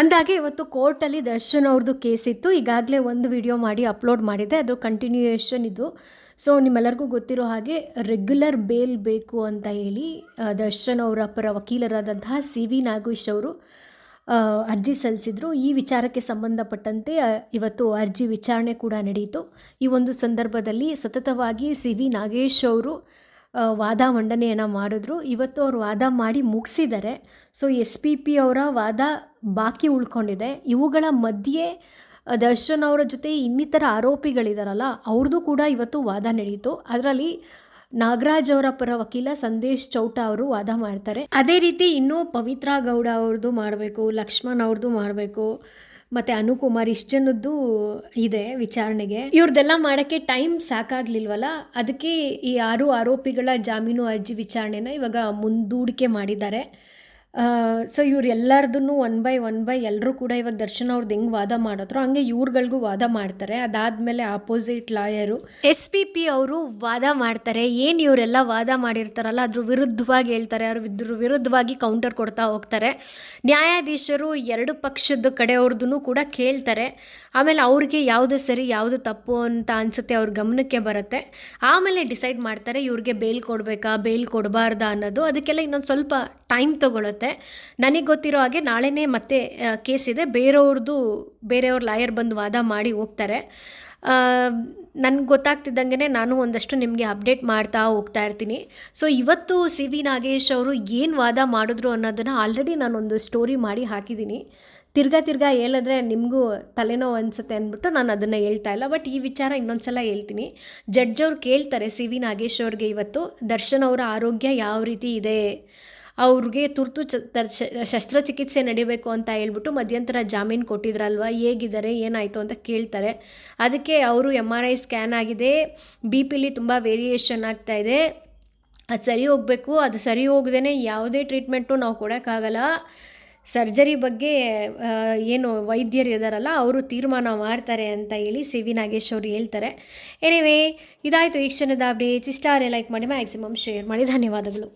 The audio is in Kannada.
ಅಂದಾಗೆ ಇವತ್ತು ಕೋರ್ಟಲ್ಲಿ ದರ್ಶನ್ ಅವ್ರದ್ದು ಕೇಸ್ ಇತ್ತು. ಈಗಾಗಲೇ ಒಂದು ವಿಡಿಯೋ ಮಾಡಿ ಅಪ್ಲೋಡ್ ಮಾಡಿದೆ. ಅದು ಕಂಟಿನ್ಯೂಯೇಷನ್ ಇದು. ಸೊ ನಿಮ್ಮೆಲ್ಲರಿಗೂ ಗೊತ್ತಿರೋ ಹಾಗೆ ರೆಗ್ಯುಲರ್ ಬೇಲ್ ಬೇಕು ಅಂತ ಹೇಳಿ ದರ್ಶನ್ ಅವರ ಪರ ವಕೀಲರಾದಂತಹ ಸಿ ವಿ ನಾಗೇಶ್ ಅವರು ಅರ್ಜಿ ಸಲ್ಲಿಸಿದ್ರು. ಈ ವಿಚಾರಕ್ಕೆ ಸಂಬಂಧಪಟ್ಟಂತೆ ಇವತ್ತು ಅರ್ಜಿ ವಿಚಾರಣೆ ಕೂಡ ನಡೆಯಿತು. ಈ ಒಂದು ಸಂದರ್ಭದಲ್ಲಿ ಸತತವಾಗಿ ಸಿ ವಿ ನಾಗೇಶ್ ಅವರು ವಾದ ಮಂಡನೆಯನ್ನು ಮಾಡಿದ್ರು. ಇವತ್ತು ಅವರು ವಾದ ಮಾಡಿ ಮುಗಿಸಿದ್ದಾರೆ ಸೊ ಎಸ್ ಪಿ ಪಿ ಅವರ ವಾದ ಬಾಕಿ ಉಳ್ಕೊಂಡಿದೆ. ಇವುಗಳ ಮಧ್ಯೆ ದರ್ಶನ್ ಅವರ ಜೊತೆ ಇನ್ನಿತರ ಆರೋಪಿಗಳಿದಾರಲ್ಲ ಅವ್ರದ್ದು ಕೂಡ ಇವತ್ತು ವಾದ ನಡೆಯಿತು ಅದರಲ್ಲಿ ನಾಗರಾಜ್ ಅವರ ಪರ ವಕೀಲ ಸಂದೇಶ್ ಚೌಟ ಅವರು ವಾದ ಮಾಡ್ತಾರೆ. ಅದೇ ರೀತಿ ಇನ್ನೂ ಪವಿತ್ರ ಗೌಡ ಅವ್ರದ್ದು ಮಾಡಬೇಕು, ಲಕ್ಷ್ಮಣ್ ಅವ್ರದ್ದು ಮಾಡಬೇಕು. ಮತ್ತು ಅನುಕುಮಾರ್ ಇಷ್ಟು ಜನದ್ದು ಇದೆ ವಿಚಾರಣೆಗೆ. ಇವ್ರದ್ದೆಲ್ಲ ಮಾಡೋಕ್ಕೆ ಟೈಮ್ ಸಾಕಾಗ್ಲಿಲ್ವಲ್ಲ? ಅದಕ್ಕೆ ಈ ಆರು ಆರೋಪಿಗಳ ಜಾಮೀನು ಅರ್ಜಿ ವಿಚಾರಣೆನ ಇವಾಗ ಮುಂದೂಡಿಕೆ ಮಾಡಿದ್ದಾರೆ. ಸೊ ಇವ್ರು ಎಲ್ಲರದನ್ನು ಒನ್ ಬೈ ಒನ್ ಬೈ ಎಲ್ಲರೂ ಕೂಡ ಇವಾಗ ದರ್ಶನ್ ಅವ್ರದ್ದು ಹೆಂಗೆ ವಾದ ಮಾಡಿದ್ರು ಹಂಗೆ ಇವ್ರುಗಳಿಗೂ ವಾದ ಮಾಡ್ತಾರೆ. ಅದಾದಮೇಲೆ opposite lawyer S P P ಅವರು ವಾದ ಮಾಡ್ತಾರೆ. ಏನು ಇವರೆಲ್ಲ ವಾದ ಮಾಡಿರ್ತಾರಲ್ಲ, ಅದ್ರ ವಿರುದ್ಧವಾಗಿ ಹೇಳ್ತಾರೆ, ಅವ್ರ ಇದ್ರ ವಿರುದ್ಧವಾಗಿ ಕೌಂಟರ್ ಕೊಡ್ತಾ ಹೋಗ್ತಾರೆ. ನ್ಯಾಯಾಧೀಶರು ಎರಡು ಪಕ್ಷದ ಕಡೆಯವ್ರದ್ದು ಕೂಡ ಕೇಳ್ತಾರೆ. ಆಮೇಲೆ ಅವ್ರಿಗೆ ಯಾವುದು ಸರಿ, ಯಾವುದು ತಪ್ಪು ಅಂತ ಅನಿಸುತ್ತೆ ಅವ್ರ ಗಮನಕ್ಕೆ ಬರುತ್ತೆ. ಆಮೇಲೆ ಡಿಸೈಡ್ ಮಾಡ್ತಾರೆ, ಇವ್ರಿಗೆ ಬೇಲ್ ಕೊಡಬೇಕಾ ಬೇಲ್ ಕೊಡಬಾರ್ದಾ ಅನ್ನೋದು. ಅದಕ್ಕೆಲ್ಲ ಇನ್ನೊಂದು ಸ್ವಲ್ಪ ಟೈಮ್ ತೊಗೊಳುತ್ತೆ. ನನಗೆ ಗೊತ್ತಿರೋ ಹಾಗೆ ನಾಳೆನೇ ಮತ್ತೆ ಕೇಸ್ ಇದೆ. ಬೇರೆಯವ್ರದ್ದು ಬೇರೆಯವ್ರ ಲಾಯರ್ ಬಂದು ವಾದ ಮಾಡಿ ಹೋಗ್ತಾರೆ. ನನಗೆ ಗೊತ್ತಾಗ್ತಿದ್ದಂಗೆ ನಾನು ಒಂದಷ್ಟು ನಿಮಗೆ ಅಪ್ಡೇಟ್ ಮಾಡ್ತಾ ಹೋಗ್ತಾ ಇರ್ತೀನಿ. ಸೊ, ಇವತ್ತು ಸಿ ವಿ ನಾಗೇಶ್ ಅವರು ಏನು ವಾದ ಮಾಡಿದ್ರು ಅನ್ನೋದನ್ನು ಆಲ್ರೆಡಿ ನಾನೊಂದು ಸ್ಟೋರಿ ಮಾಡಿ ಹಾಕಿದ್ದೀನಿ. ತಿರ್ಗಾ ತಿರ್ಗಾ ಹೇಳಿದ್ರೆ ನಿಮಗೂ ತಲೆನೋವು ಅನಿಸುತ್ತೆ ಅಂದ್ಬಿಟ್ಟು ನಾನು ಅದನ್ನು ಹೇಳ್ತಾ ಇಲ್ಲ. ಬಟ್ ಈ ವಿಚಾರ ಇನ್ನೊಂದು ಸಲ ಹೇಳ್ತೀನಿ. ಜಡ್ಜ್ ಅವ್ರು ಕೇಳ್ತಾರೆ ಸಿ ವಿ ನಾಗೇಶ್ ಅವ್ರಿಗೆ ಇವತ್ತು, ದರ್ಶನ್ ಅವರ ಆರೋಗ್ಯ ಯಾವ ರೀತಿ ಇದೆ? ಅವ್ರಿಗೆ ತುರ್ತು ಶಸ್ತ್ರಚಿಕಿತ್ಸೆ ನಡಿಬೇಕು ಅಂತ ಹೇಳ್ಬಿಟ್ಟು ಮಧ್ಯಂತರ ಜಾಮೀನು ಕೊಟ್ಟಿದ್ರಲ್ವ? ಹೇಗಿದ್ದಾರೆ? ಏನಾಯಿತು ಅಂತ ಕೇಳ್ತಾರೆ. ಅದಕ್ಕೆ ಅವರು ಎಂ ಆರ್ ಐ ಸ್ಕ್ಯಾನ್ ಆಗಿದೆ. ಬಿ ಪಿಲಿ ತುಂಬ ವೇರಿಯೇಷನ್ ಆಗ್ತಾ ಇದೆ. ಅದು ಸರಿ ಹೋಗಬೇಕು. ಅದು ಸರಿ ಹೋಗದೇ ಯಾವುದೇ ಟ್ರೀಟ್ಮೆಂಟು ನಾವು ಕೊಡೋಕ್ಕಾಗಲ್ಲ. ಸರ್ಜರಿ ಬಗ್ಗೆ ಏನು ವೈದ್ಯರು ಇದ್ದಾರಲ್ಲ ಅವರು ತೀರ್ಮಾನ ಮಾಡ್ತಾರೆ ಅಂತ ಹೇಳಿ ಸಿ ವಿ ನಾಗೇಶ್ ಅವರು ಹೇಳ್ತಾರೆ. ಎನಿವೇ ಇದಾಯಿತು ಈ ಕ್ಷಣದ ಅಪ್ಡೇಟ್ಸ್ ಇಷ್ಟ ಲೈಕ್ ಮಾಡಿ ಮ್ಯಾಕ್ಸಿಮಮ್ ಶೇರ್ ಮಾಡಿ. ಧನ್ಯವಾದಗಳು.